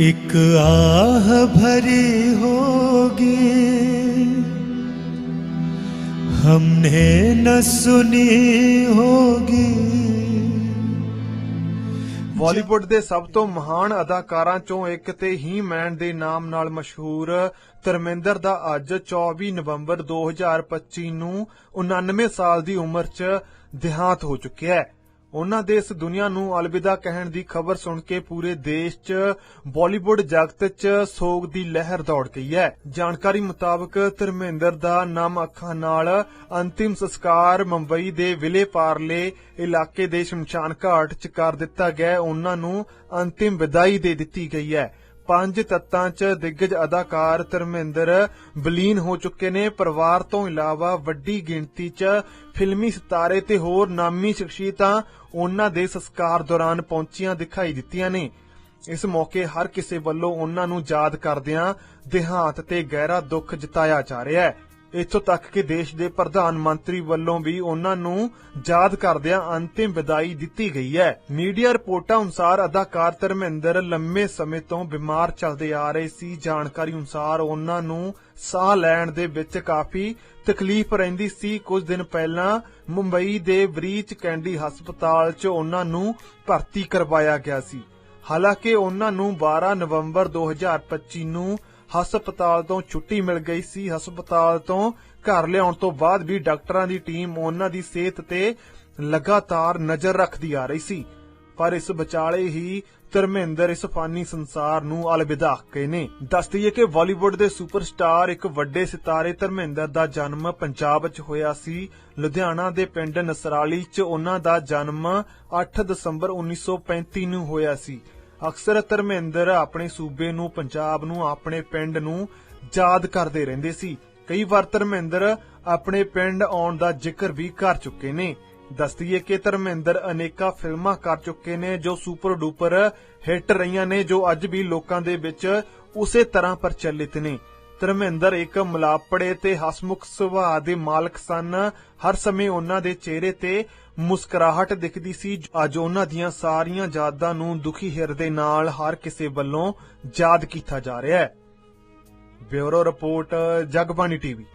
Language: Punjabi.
एक आह भरी होगी हमने न सुनी होगी ਬਾਲੀਵੁੱਡ ਦੇ ਸਭ ਤੋਂ ਮਹਾਨ ਅਦਾਕਾਰਾਂ ਚੋਂ ਇੱਕ ਤੇ ਹੀ ਮੈਨ ਦੇ ਨਾਮ ਨਾਲ ਮਸ਼ਹੂਰ ਧਰਮਿੰਦਰ ਦਾ ਅੱਜ 24 ਨਵੰਬਰ 2025 ਨੂੰ 99 ਸਾਲ ਦੀ ਉਮਰ 'ਚ ਦਿਹਾਂਤ ਹੋ ਚੁੱਕਿਆ ਹੈ ਉਹਨਾਂ ਦੇ ਇਸ ਦੁਨੀਆ ਨੂੰ ਅਲਵਿਦਾ ਕਹਿਣ ਦੀ ਖਬਰ ਸੁਣ ਕੇ ਪੂਰੇ ਦੇਸ਼ 'ਚ ਬਾਲੀਵੁੱਡ ਜਗਤ 'ਚ ਸੋਗ ਦੀ ਲਹਿਰ ਦੌੜ ਗਈ ਹੈ ਜਾਣਕਾਰੀ ਮੁਤਾਬਕ ਧਰਮਿੰਦਰ ਦਾ ਨਮ ਅੱਖਾਂ ਨਾਲ ਅੰਤਿਮ ਸੰਸਕਾਰ ਮੁੰਬਈ ਦੇ ਵਿਲੇ ਪਾਰਲੇ ਇਲਾਕੇ ਦੇ ਸ਼ਮਸ਼ਾਨ ਘਾਟ 'ਚ ਕਰ ਦਿੱਤਾ ਗਿਆ ਹੈ। ਉਹਨਾਂ ਨੂੰ ਅੰਤਿਮ ਵਿਦਾਈ ਦੇ ਦਿੱਤੀ ਗਈ ਹੈ ਪੰਜ ਤੱਤਾਂ 'ਚ ਦਿੱਗਜ ਅਦਾਕਾਰ ਧਰਮਿੰਦਰ ਬਲੀਨ ਹੋ ਚੁੱਕੇ ਨੇ। ਪਰਿਵਾਰ ਤੋਂ ਇਲਾਵਾ ਵੱਡੀ ਗਿਣਤੀ 'ਚ ਫਿਲਮੀ ਸਿਤਾਰੇ ਤੇ ਹੋਰ ਨਾਮੀ ਸ਼ਖਸੀਅਤਾਂ ਉਹਨਾਂ ਦੇ ਸੰਸਕਾਰ ਦੌਰਾਨ ਪਹੁੰਚੀਆਂ ਦਿਖਾਈ ਦਿੱਤੀਆਂ ਨੇ। ਇਸ ਮੌਕੇ ਹਰ ਕਿਸੇ ਵੱਲੋਂ ਉਹਨਾਂ ਨੂੰ ਯਾਦ ਕਰਦਿਆਂ ਦੇਹਾਂਤ ਤੇ ਗਹਿਰਾ ਦੁੱਖ ਜਤਾਇਆ ਜਾ ਰਿਹਾ ਹੈ। ਇੱਥੋਂ ਤੱਕ ਕਿ ਦੇਸ਼ ਦੇ ਪ੍ਰਧਾਨ ਮੰਤਰੀ ਵੱਲੋਂ ਵੀ ਉਹਨਾਂ ਨੂੰ ਯਾਦ ਕਰਦਿਆਂ ਅੰਤਿਮ ਵਿਦਾਈ ਦਿੱਤੀ ਗਈ ਹੈ। ਮੀਡੀਆ ਰਿਪੋਰਟਾਂ ਅਨੁਸਾਰ ਅਦਾਕਾਰ ਧਰਮਿੰਦਰ ਲੰਮੇ ਸਮੇਂ ਤੋਂ ਬਿਮਾਰ ਚੱਲਦੇ ਆ ਰਹੇ ਸੀ। ਜਾਣਕਾਰੀ ਅਨੁਸਾਰ ਉਹਨਾਂ ਨੂੰ ਸਾਹ ਲੈਣ ਦੇ ਵਿੱਚ ਕਾਫੀ ਤਕਲੀਫ ਰਹਿੰਦੀ ਸੀ। ਕੁਝ ਦਿਨ ਪਹਿਲਾਂ ਮੁੰਬਈ ਦੇ ਬਰੀਚ ਕੈਂਡੀ ਹਸਪਤਾਲ 'ਚ ਉਹਨਾਂ ਨੂੰ ਭਰਤੀ ਕਰਵਾਇਆ ਗਿਆ ਸੀ। ਹਾਲਾਂਕਿ ਉਹਨਾਂ ਨੂੰ 12 ਨਵੰਬਰ 2025 ਨੂੰ ਹਸਪਤਾਲ ਤੋਂ ਛੁੱਟੀ ਮਿਲ ਗਈ ਸੀ। ਹਸਪਤਾਲ ਤੋਂ ਘਰ ਲਿਆਉਣ ਤੋਂ ਬਾਅਦ ਵੀ ਡਾਕਟਰਾਂ ਦੀ ਟੀਮ ਉਹਨਾਂ ਦੀ ਸਿਹਤ ਤੇ ਲਗਾਤਾਰ ਨਜ਼ਰ ਰੱਖਦੀ ਆ ਰਹੀ ਸੀ। ਪਰ ਇਸ ਵਿਚਾਲੇ ਹੀ ਧਰਮਿੰਦਰ ਇਸ ਫਾਨੀ ਸੰਸਾਰ ਨੂੰ ਅਲਵਿਦਾ ਕਹੇ ਨੇ। ਦੱਸ ਦਈਏ ਕਿ ਬਾਲੀਵੁੱਡ ਦੇ ਸੁਪਰਸਟਾਰ ਇੱਕ ਵੱਡੇ ਸਿਤਾਰੇ ਧਰਮਿੰਦਰ ਦਾ ਜਨਮ ਪੰਜਾਬ 'ਚ ਹੋਇਆ ਸੀ। ਲੁਧਿਆਣਾ ਦੇ ਪਿੰਡ ਨਸਰਾਲੀ 'ਚ ਉਹਨਾਂ ਦਾ ਜਨਮ 8 ਦਸੰਬਰ 1935 ਨੂੰ ਹੋਇਆ ਸੀ। ਅਕਸਰ ਧਰਮਿੰਦਰ ਆਪਣੇ ਸੂਬੇ ਨੂੰ, ਪੰਜਾਬ ਨੂੰ, ਆਪਣੇ ਪਿੰਡ ਨੂੰ ਯਾਦ ਕਰਦੇ ਰਹਿੰਦੇ ਸੀ। ਕਈ ਵਾਰ ਧਰਮਿੰਦਰ ਆਪਣੇ ਪਿੰਡ ਆਉਣ ਦਾ ਜ਼ਿਕਰ ਵੀ ਕਰ ਚੁੱਕੇ ਨੇ। ਦੱਸਦੀਏ ਕਿ ਧਰਮਿੰਦਰ ਅਨੇਕਾਂ ਫਿਲਮਾਂ ਕਰ ਚੁੱਕੇ ਨੇ, ਜੋ ਸੁਪਰ ਡੂਪਰ ਹਿੱਟ ਰਹੀਆਂ ਨੇ, ਜੋ ਅੱਜ ਵੀ ਲੋਕਾਂ ਦੇ ਵਿੱਚ ਉਸੇ ਤਰ੍ਹਾਂ ਪ੍ਰਚਲਿਤ ਨੇ। ਧਰਮਿੰਦਰ ਇੱਕ ਮਲਾਪੜੇ ਤੇ ਹਸਮੁਖ ਸੁਭਾਅ ਦੇ ਮਾਲਕ ਸਨ। ਹਰ ਸਮੇਂ ਉਹਨਾਂ ਦੇ ਚਿਹਰੇ ਤੇ ਮੁਸਕਰਾਹਟ ਦਿਖਦੀ ਸੀ। ਅੱਜ ਉਹਨਾਂ ਦੀਆਂ ਸਾਰੀਆਂ ਯਾਦਾਂ ਨੂੰ ਦੁਖੀ ਹਿਰਦੇ ਨਾਲ ਹਰ ਕਿਸੇ ਵੱਲੋਂ ਯਾਦ ਕੀਤਾ ਜਾ ਰਿਹਾ ਹੈ। Bureau report, Jagbani TV.